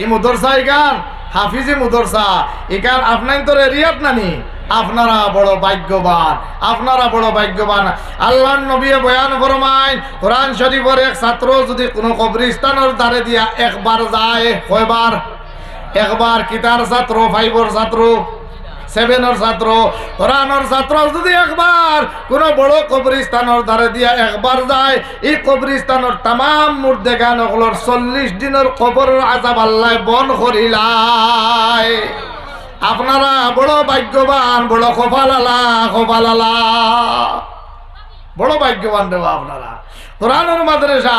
এই মুদরসা এখান হাফিজি মুদরসা এখান আপনার তো রিয়াত নানি। আপনারা বড় ভাগ্যবান। আপনারা বড় ভাগ্যবান। আল্লাহ নবী বয়ান ফরমায় কোরআন শরীফের এক ছাত্র যদি কোনো কবরিস্তানের দ্বারে দিয়া একবার যায়, কয়বার? একবার কিতার ছাত্র ফাইবর ছাত্র? সেভেনের ছাত্র, কোরআনের ছাত্র। যদি একবার কোন বড় কবরিস্তানের ধারে দিয়া একবার যায়, এই কবরিস্তানের তাম মুর্দে গান ওগুলোর চল্লিশ দিনের কবর আজাব আল্লাহ বন করিলাই আপনারা বড় ভাগ্যবান, বড় কপালালা কপালালা। বড় ভাগ্যবান দেবা আপনারা। কোরআনের মাদ্রাসা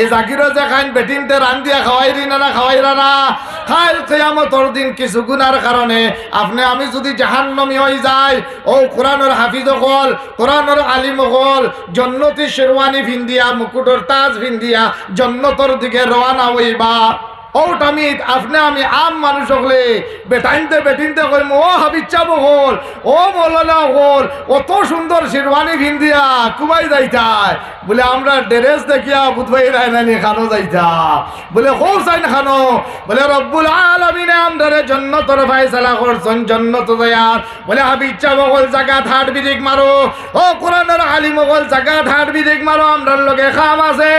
এই জাকিরও যে খাইন বেটিনতে রান দিয়া খাওয়াই রি না খাওয়াইরা না। খাইল কেয়ামতর দিন কিছু গুনার কারণে আপনি, আমি যদি জাহান্নমি হয়ে যাই, ও কোরআনের হাফিজ হল কোরআনের আলিম হল, জন্নতি শেরওয়ানি ভিন্দিয়া, মুকুটর তাজ ভিন্দিয়া, জন্নতর দিকে রওয়ানা হইবা। ও টামিত আপনি, আমি, আম মানুষ হলে বেটাইনতে, বেটিনতে কইম, ও হাবিচ্ছা বহল ও মৌলানা হল অত সুন্দর শেরওয়ানি ভিন্দিয়া কুবাই যাইতায়। বলে, আমরা ড্রেস দেখিয়া বুধবাই রায়নানি খানো যাইতা। বলে হো সাইন খানো। বলে, রব্বুল আলমিনে আমরা জন্নতর ফাইসালা করছেন, জন্নত দয়ার বলে হাবিচ্ছা বহল জাগা থাট বিদিক মারো। ও কোরআনের আলী মগল জাগা থাট বিদিক মারো, আমরার লগে খাম আছে।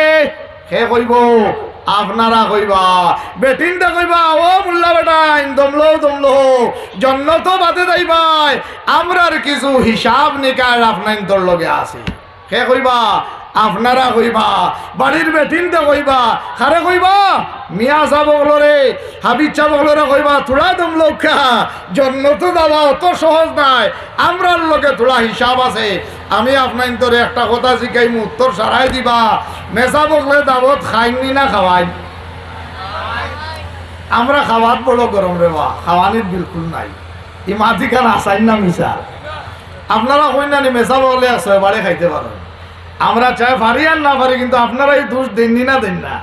সে কইব? আপনারা কইবা, বেটিনটা কইবা, ও মুল্লা বেটাইন, দমলো দমলো, জন্ম তো বাদে যাইবাই, আমরার কিছু হিসাব নিকার আপনার তোর লগে আছে। কে কইবা আপনারা কইবা, বাড়ির বেটিনটা কইবা খারে কইবা? মিয়া চাবগলরে হাবিজ চাবগলরে কইবা থোড়া দম লক্ষা জন্নত যাওয়া অত সহজ নাই। আমরার লগে থোড়া হিসাব আছে। আমি আপনার তোর একটা কথা শিখাইমু উত্তর সারাই দিবা। মেসা বকলে দাবত খাইনি না খাওয়াই আমরা খাওয়াত বড় গরম রে বা, খাওয়ানির বিলকুল নাই। ই মাটি খান না মিশা আপনারা কই না নি মেসা বলে আছে বাড়ি খাইতে পারেন আমরা চাই পারি আর না পারি কিন্তু আপনারা এই দোষ দেননি না দেন না।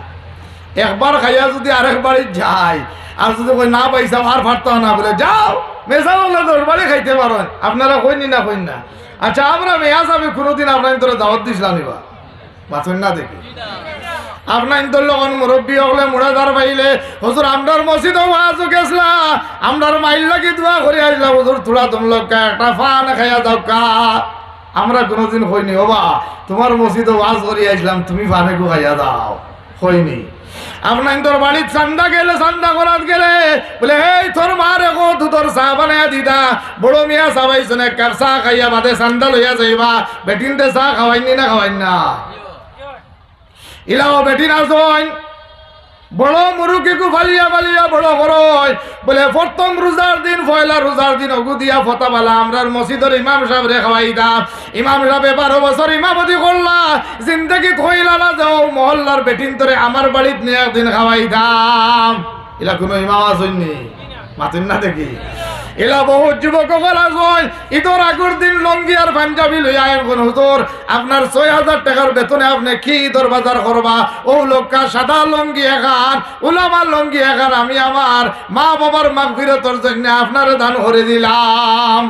একবার খাইয়া যদি আরেকবারই যায় আর যদি কই না পাইছাও, আর ফাটতে না বলে, যাও মেসা বলে দোষ বাড়ি খাইতে পারেন। আপনারা কইনি না কইন না। আচ্ছা আমরা মেয়া যাবে কোনোদিন আপনার তোরা দাওয়াত দিছিলাম নিবা বাথুন না দেখি। আপনার তোর লগন মুরব্বী হলে মুড়াদার পাইলে, হুজুর, আমরার মসজিদ ওয়াজও গেছলা। আমরার মাইল লাগি দোয়া করে আসলাম হুজুর, তুলা তুমলোক একটা ফান খাইয়া যাও কা। আমরা কোনোদিন হইনি। হবা তোমার মসজিদে ওয়াজ করে আসলাম তুমি ফানে গো খাইয়া দাও। হইনি। আপনার তোর বাড়ির চান্দা গেলে, চান্দা করাত গেলে, বলে এই তোর মারে গো তু তোর চা বানায়া দিদা বড় মিয়া চাবাইছে না কার চা খাইয়া বাদে চান্দা লইয়া যাইবা। বেটিনতে চা খাওয়াইনি না খাওয়াইন না? ইলাও বেটি না জয় বড় মুরুকিকু ফালিয়া ফালিয়া বড় বড় বলে, প্রথম রোজার দিন, পয়লা রোজার দিন অগু দিয়া ফতাবালা আমরার মসজিদের ইমাম সাহেব রে খাওয়াই দাম ইমাম সাহেবে বারো বছর ইমামতি করলা জিন্দগি কইলা না যাও মহল্লার বেটিন তোরে আমার বাড়িত নিয়ে একদিন খাওয়াই দাম ইলা কোনো ইমাম আসেননি মাতিন না দেখি। এলা বহু যুবক আছে ঈদর আগর দিন লঙ্গি আর পাঞ্জাবি লই এখন হুজুর আপনার ছয় হাজার টাকার বেতনে আপনি কি ঈদর বাজার করবা ও লোকা, সাদা লঙ্গি এখান উলামার লঙ্গি এখান, আমি আমার মা বাবার মাগ ফিরতর জন্য আপনারে দান করে দিলাম।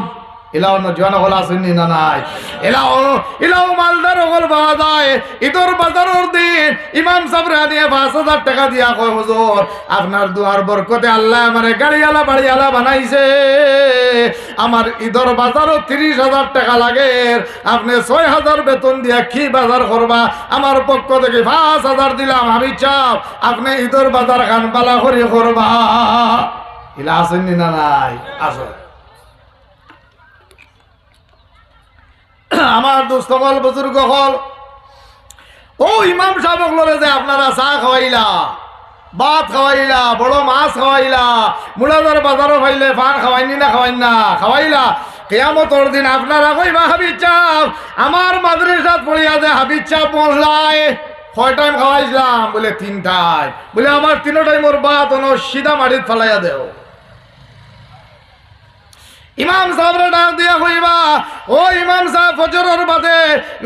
এলাও নজওয়ান হল আসেননি না নাই। এলাও এলাও হল দিন ইমাম সাহেব আনিয়ে পাঁচ দিয়া আপনার দুয়ার বরকতে আল্লাহ আমারে গাড়িওয়ালা বাড়িওয়ালা বানাইছে। আমার ঈদর বাজারও তিরিশ হাজার টাকা লাগে। আপনি ছয় হাজার বেতন দিয়া কি বাজার করবা? আমার পক্ষ থেকে পাঁচ হাজার দিলাম, আমি চাপ আপনি ঈদর বাজার খান বালা করে করবা। ইলা আসেননি না নাই। আসেন আমার দুস্থকল বুজুর্গ হল ও, ইমাম সাহেব লরে যে আপনারা চা খাওয়াইলা, ভাত খাওয়াইলা, বড় মাছ খাওয়াইলা, মুলাদার বাজারও খাইলে পান খাওয়াইনি না খাওয়াইন না, খাওয়াইলা। কেয়ামতর দিন আপনারা কইবা হাবিজ চাপ আমার মাদ্রাসাত পড়িয়া যে হাবিজ চাপ পৌঁছলায় কয় টাইম খাওয়াইছিলাম? বলে তিনটায় বলে, আমার তিনো টাইমর বাত অন সিধা মাটিত ফেলাইয়া দেও। ইমাম সাহেবের ডাক দিয়া কইবা, ও ইমাম সাহেব, ফজরের বাদে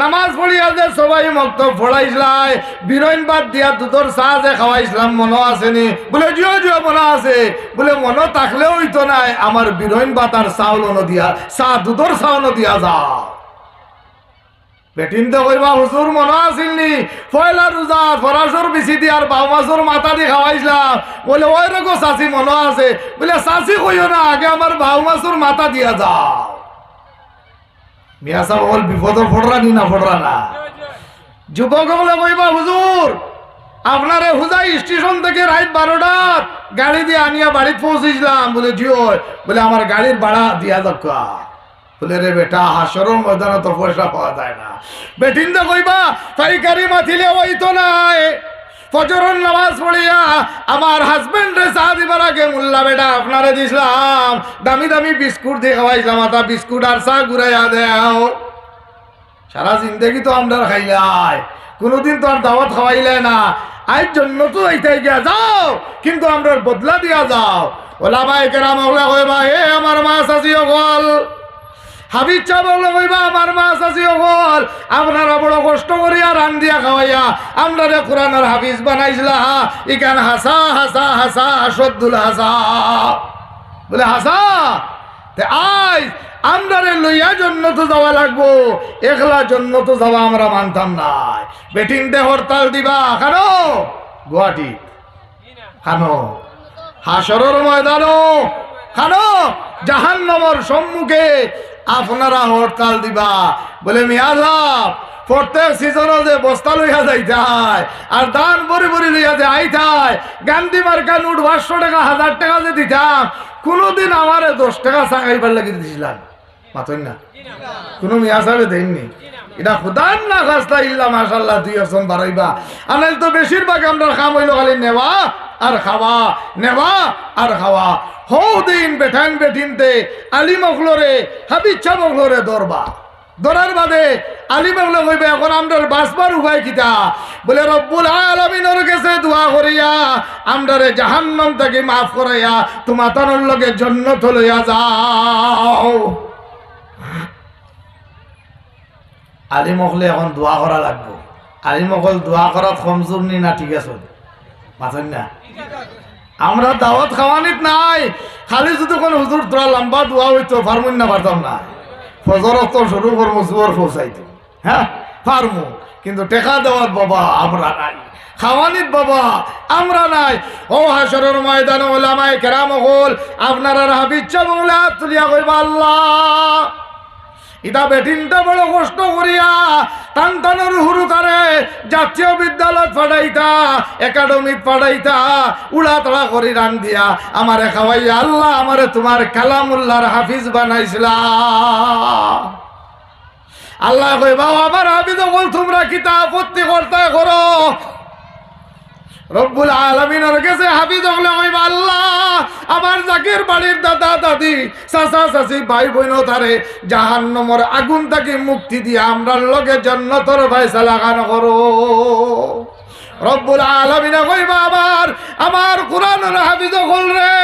নামাজ পড়িয়া যে সবাই মক্ত পড়াইছলাই বিরইন বাদ দিয়া দুধর চাহ যে খাওয়াইছিলাম মনে আসেনি বলে, জিও জিও মনে আছে। বলে মনে থাকলেও হইতো নাই, আমার বিরইন বাদ আর চাউল দিয়া চাহ দুধর চাউল দিয়া যাও। বেটিন তো কইবা হুজুর মনে আসিলনি পয়লা রোজা, ফরাসর বিচি দি আর বাউমাছৰ মাথা দি খাওয়াইছিলাম বলে, ওই রকম চাচি, মনে আছে? বলে, চাচি, কইও না, আগে আমার বাউমাছৰ মাথা দিয়া যাও। মিয়া সাহেব বল, বিপদ ফড়রা নি না ফড়রা না? যুবক বলে, কইবা হুজুর, আপনারে হুজাই স্টেশন থেকে রাত বারোটার গাড়ি দিয়ে আনিয়া বাড়িতে পৌঁছেছিলাম। বলে জিও বলে, আমার গাড়ির ভাড়া দিয়া দক্কা রে বেটা তো পাওয়া যায় না। নাই নামাজ পড়িয়া আমার হাজবেন্ড দিবার আগে, মোল্লা বেটা, আপনারে দিছিলাম। দামি দামি বিস্কুট দিয়ে খাওয়াইছিলাম আতা বিস্কুট আর চা ঘুরাইয়া দেও। সারা জিন্দগি তো আমরা খাইলাই। কোনোদিন তো আর দাওয়াত খাওয়াইলে না। আজ জন্য তো এইটাই গিয়া যাও, কিন্তু আমরা বদলা দিয়া যাও। ওলা ভাই কেরাম ওগুলা কইবা হে আমার মা চাচি অকল। হাবিজ চা বলল কইবা আমার মা চাচি অকল আপনারা বড় কষ্ট করিয়া দিয়া খাওয়াইয়া আমরা রে কোরআনের হাফিজ বানাইছিলা। ইকান হাসা হাসা হাসা সদ্দুল হাসা। বলে, হাসা? তে আজ আমরা রে লইয়া জন্য তো যাওয়া লাগবো। একলা জন্য তো যাওয়া আমরা মানতাম নাই বেটিং দে হরতাল দিবা, খানো? গুয়াহাটি, খানো? হাসরের ময়দানো খানো? জাহান্নামর সম্মুখে আপনারা হরতাল দিবা। বলে, মিয়া সাহেব, প্রত্যেক সিজনও যে বস্তা লইয়া যাইতায় আর দান বরি বরি লইয়া যে আইতায় গান্ধী মার্কা নোট পাঁচশো টাকা, হাজার টাকা যে দিতাম, কোনোদিন আমারে দশ টাকা চাঙাইবার লাগি দিছিলাম। না। কোনো মিয়া না বেশিরভাগ আমরা খাম হইল খালি নেওয়া আর খাওয়া, নেওয়া আর খাওয়া। হৌ দিন বেঠান বেঠিনতে আলি মখলরে, হাবিচ্ছা মখলরে দরবা দরার বাদে আলিম এগুলো কইবে এখন আমরা বাসবার উপায় কিতা? বলে, রব্বুল আলামিনের কাছে দোয়া করিয়া, আমরারে জাহান্নাম থেকে মাফ করাইয়া তোমার তানোর লগে জন্নত লইয়া যাও। আলিম হলে এখন দোয়া করা লাগবো। আলিম অকল দোয়া করাত কমজোর নি না, ঠিক আছে? মাথেন না? আমরা দাওয়াত খাওয়ানিত নাই। খালি যদি কোনো হুজুর তোরা লম্বা দোয়া হইতো, ফার্মুন না পারতাম না। ফজরত শুরু করব জোর পৌঁছাইতো হ্যাঁ ফার্মু। কিন্তু টেকা দেওয়ার বাবা আমরা নাই। খাওয়ানিত বাবা আমরা নাই। ও হাসরের ময়দান ওলামাই কেরাম হল, আপনারা হাবিচ্ছা বলে তুলিয়া কইবা আল্লাহ। ইটা বেটিনটা বড় কষ্ট করিয়া টান টানের হুরু তারে জাতীয় বিদ্যালয় পাঠাইতা, একাডেমিত পাঠাইতা উড়া তড়া করি রান দিয়া। আমারে খাওয়াইয়া আল্লাহ আমারে তোমার কালামুল্লাহর হাফিজ বানাইছিলা। আল্লাহ কই বাবা, আমার হাফিজ বল, তোমরা কিতা আপত্তি করতে করো। রব্বুল আলমিনের কাছে হাফিজ হলে কইবা আল্লাহ আমার জাকির বাড়ির দাদা, দাদি, চাচা, চাচি, ভাই বোন তারে জাহান্নমর আগুন থেকে মুক্তি দিয়ে আমরা লগে জন্নতর ফয়সালা গান করো। রব্বুল আলমিনে কইবা আবার আমার কোরআনের হাফিজ হল রে।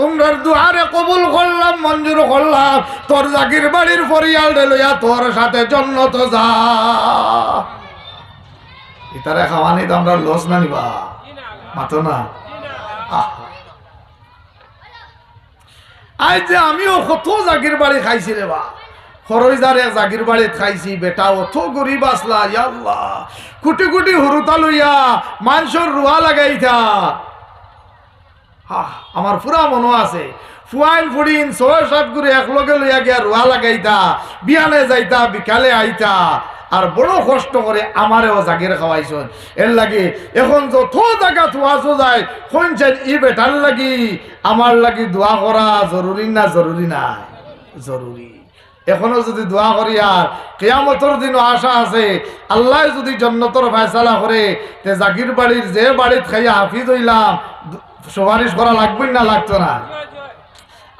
তোমরা দুয়ারে কবুল করলাম, মঞ্জুর করলাম। তোর জাকির বাড়ির পরিয়াল রে লইয়া তোর সাথে জন্নত যা। ইতারে খাওয়ানি তো আমরা লস না নিবা? মাতো না। আজ যে আমিও কত জাগির বাড়ি খাইছি রে বা। খরইজারে জাগির বাড়িত খাইছি বেটা, অত গরিব আসলা ইয়াল্লাহ কোটি কোটি হুরুতা লইয়া মানুষের রুয়া লাগাইতা হা আমার পুরা মনো আছে। ফুয়াইন ফুডিন ছয় সাত করে একলগে লইয়া গিয়া রুয়া লাগাইতা বিয়ালে যাইতা বিকালে আইতা আর বড় কষ্ট করে আমারেও জাগির খাওয়াইছন। এর লাগে এখন যত জায়গা থুয়াছো যায়, শুনছেন, ই বেটার লাগি, আমার লাগি দোয়া করা জরুরি না জরুরি না জরুরি। এখনও যদি দোয়া করি আর কেয়ামতর দিনও আশা আছে, আল্লাহ যদি জন্নতর ফয়সালা করে, তে জাগির বাড়ির যে বাড়িত খাইয়া হাফিজ হইলাম, সুপারিশ করা লাগবেই না লাগতো না?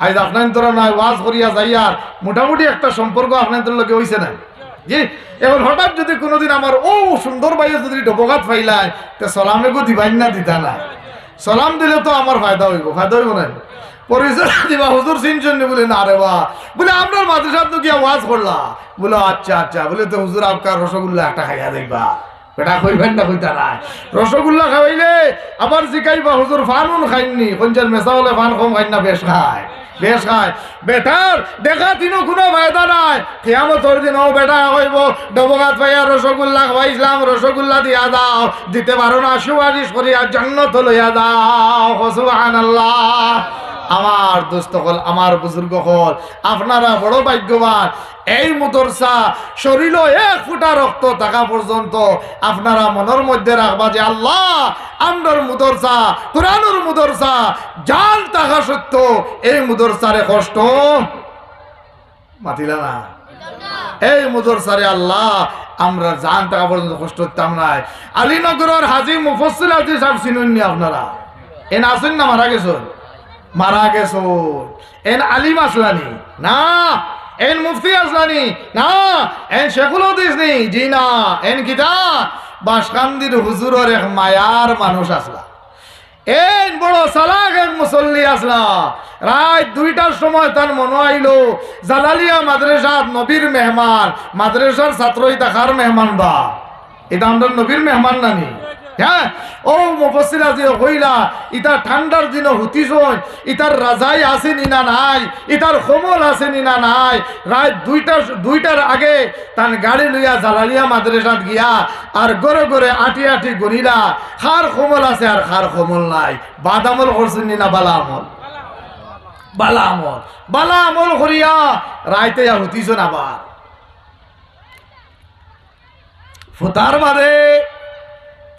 আজ আপনার তোরা নয় ওয়াজ করিয়া যাইয়ার মোটামুটি একটা সম্পর্ক আপনার তোর লোকে হইছে না? জি, এখন হঠাৎ যদি কোনোদিন আমার, ও, সুন্দর ভাইয়ে যদি ডবগাত ফাইলায়, তে সলামে গো দিবাই না দিতা না। সলাম দিলে তো আমার ফায়দা হইব ফায়দা হইব না। পরিচয় দিবা, হুজুর চিনছেন নি বলে বা। বলে, আপনার মাদ্রাসা তো কি ওয়াজ করলা? বলে আচ্ছা আচ্ছা। বলে, তো হুজুর আপনার রসগোল্লা একটা খাইয়া দেখবা বেটা কইবেন না কইতা নাই? রসগোল্লা খাওয়াইলে আবার জিকাইবা, হুজুর ফানুন খাইননি। কোনজন মেসা হলে ফান কম খাইন না, বেশ খায় বেশ খায়। বেটার, দেখা দিনও কোনো ফায়দা নাই। কেয়ামতর দিন ও বেটা কইব ডবগাত পাইয়া রসগোল্লা খাওয়াইছিলাম রসগোল্লা দিয়া দাও। দিতে পারো না, সুপারিশ করিয়া জন্নত লইয়া দাও। সুবহানাল্লাহ। আমার দোস্ত হল, আমার বুজুর্গ হল। আপনারা বড় ভাগ্যবান। এই মুদরসা শরীর এক ফুটা রক্ত থাকা পর্যন্ত আপনারা মনের মধ্যে রাখবা যে আল্লাহ, আমরার মুদরসা, কোরআনুর মুদরসা জান থাকা সত্য এই মুদরসারে কষ্ট। মাতিলা না? এই মুদরসারে আল্লাহ, আমরা জান থাকা পর্যন্ত কষ্ট হতাম নাই আলীনগরের হাজি মুফসিল হাজি সাহেব চিনুননি আপনারা? এন আসেন না মারা গেছেন? মারা গেছো এন আলিম আসলানি? না। এন মুফতি আসলানি না, এন শেখুল হদিস নি জি না, এন কিতা বাসকান্দির হুজুরের এক মায়ার মানুষ আসলা এন বড় সালাক এক মুসল্লি আসলা রাত দুইটার সময় তার মনে আইলো, জালালিয়া মাদ্রাসাত নবীর মেহমান, মাদ্রাসার ছাত্রই দেখার মেহমান বা। এটা আমরা নবীর মেহমান নানি হ্যাঁ? ও মুফসির আজি হইলা, ইতার ঠান্ডার দিন হুতিস ইতার রাজাই আছে নি না নাই, ইতার সমল আছে নি না নাই, রাত দুইটার দুইটার আগে তার গাড়ি লইয়া জালালিয়া মাদ্রাসাত গিয়া আর গড়ে গড়ে আটি আটি গনিলা খার সমল আছে আর খার সমল নাই। বাদামল করছেন নি না বালা আমল বালা আমল বালা আমল করিয়া রাইতে হুতিস আবার। ফুতার বাদে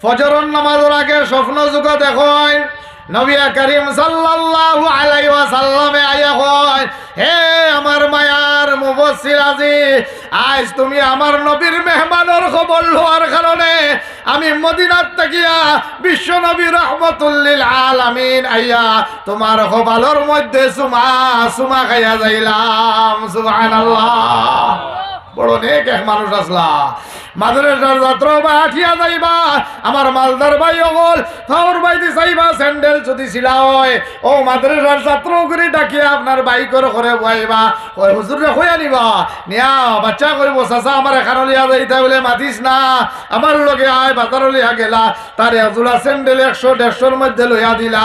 ফজরন নামাজের আগে স্বপ্ন যুগ দেখেন নবী করিম সাল্লাল্লাহু আলাইহি ওয়াসাল্লামে আয়া কয়, হে আমার মায়ার মুফাসসির আজি, আজ তুমি আমার নবীর মেহমানের খবর লওয়ার কারণে আমি মদিনার তাকিয়া বিশ্ব নবী রহমতুল্লিল আলামিন আইয়া তোমার খবরের মধ্যে সুমা সুমা খাইয়া যাইলাম, সুবহানাল্লাহ। বড় নেক এক মানুষ আসলা। মাদ্রাসার যাত্রা বা আঠিয়া যাইবা, আমার মালদার ভাই অগল ফাউর বাইতে চাইবা, স্যান্ডেল যদি ছিলা হয়। ও মাদ্রাসার ছাত্র করে ডাকিয়া আপনার বাইকর করে বয়াইবা ওই হুজুরে হইয়া নিবা নিয়া, বাচ্চা করিব চাচা, আমার এখানে লিয়া যাইতা বলে মাতিস না। আমার লগে আয়, বাজার লিয়া গেলা। তার এজোড়া স্যান্ডেল একশো, দেড়শোর মধ্যে লইয়া দিলা।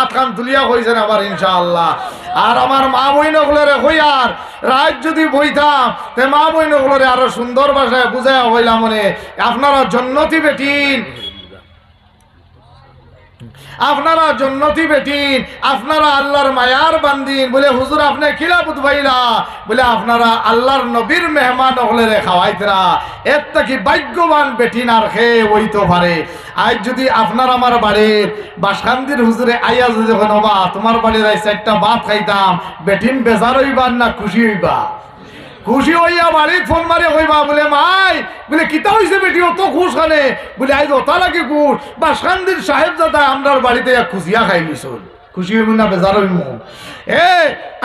আট খান তুলিয়া কইছেন আবার ইনশাআল্লাহ। আর আমার মা বইন হই হইয়ার রাত যদি বইতাম, তে মা বইন আরও সুন্দর ভাষায় বুঝাইয়া হইলাম মনে। আপনারা জন্নতি বেটিন। আপনারা জন্নতি বেটিন আপনারা আল্লাহর মায়ার বান্দিন, বলে, হুজুর, আপনি খিলাফত ভাইলা বলে, আপনারা আল্লাহর নবীর মেহমান হলে খাওয়াইতরা এর থেকে ভাগ্যবান বেটিন আর খেয়ে ওইতে পারে। আজ যদি আপনার আমার বাড়ির বাসকান্দির হুজুরে আইয়া যদি হবা তোমার বাড়ির আইসা একটা ভাত খাইতাম বেটিন বেজার হইবার না খুশি হইবা? খুশি হইয়া বাড়িত ফোন মারে হইবা বলে, মাই, বলে কিতা হইছে বেটি, অত খুশ খানে বলে, আইজ ওতা লাগে খুশ বাসকান্দির সাহেব দাদা আমরার বাড়িতে খুশিয়া খাই নিছুন খুশি হইব না বেজার হইব এ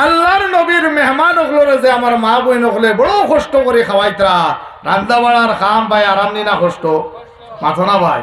আল্লাহর নবীর মেহমান হকলরে যে আমার মা বইন হকলে বড় কষ্ট করে খাওয়াইতরা রান্দা বাড়ার খাম ভাই আরাম নি না কষ্ট। মাথো না ভাই।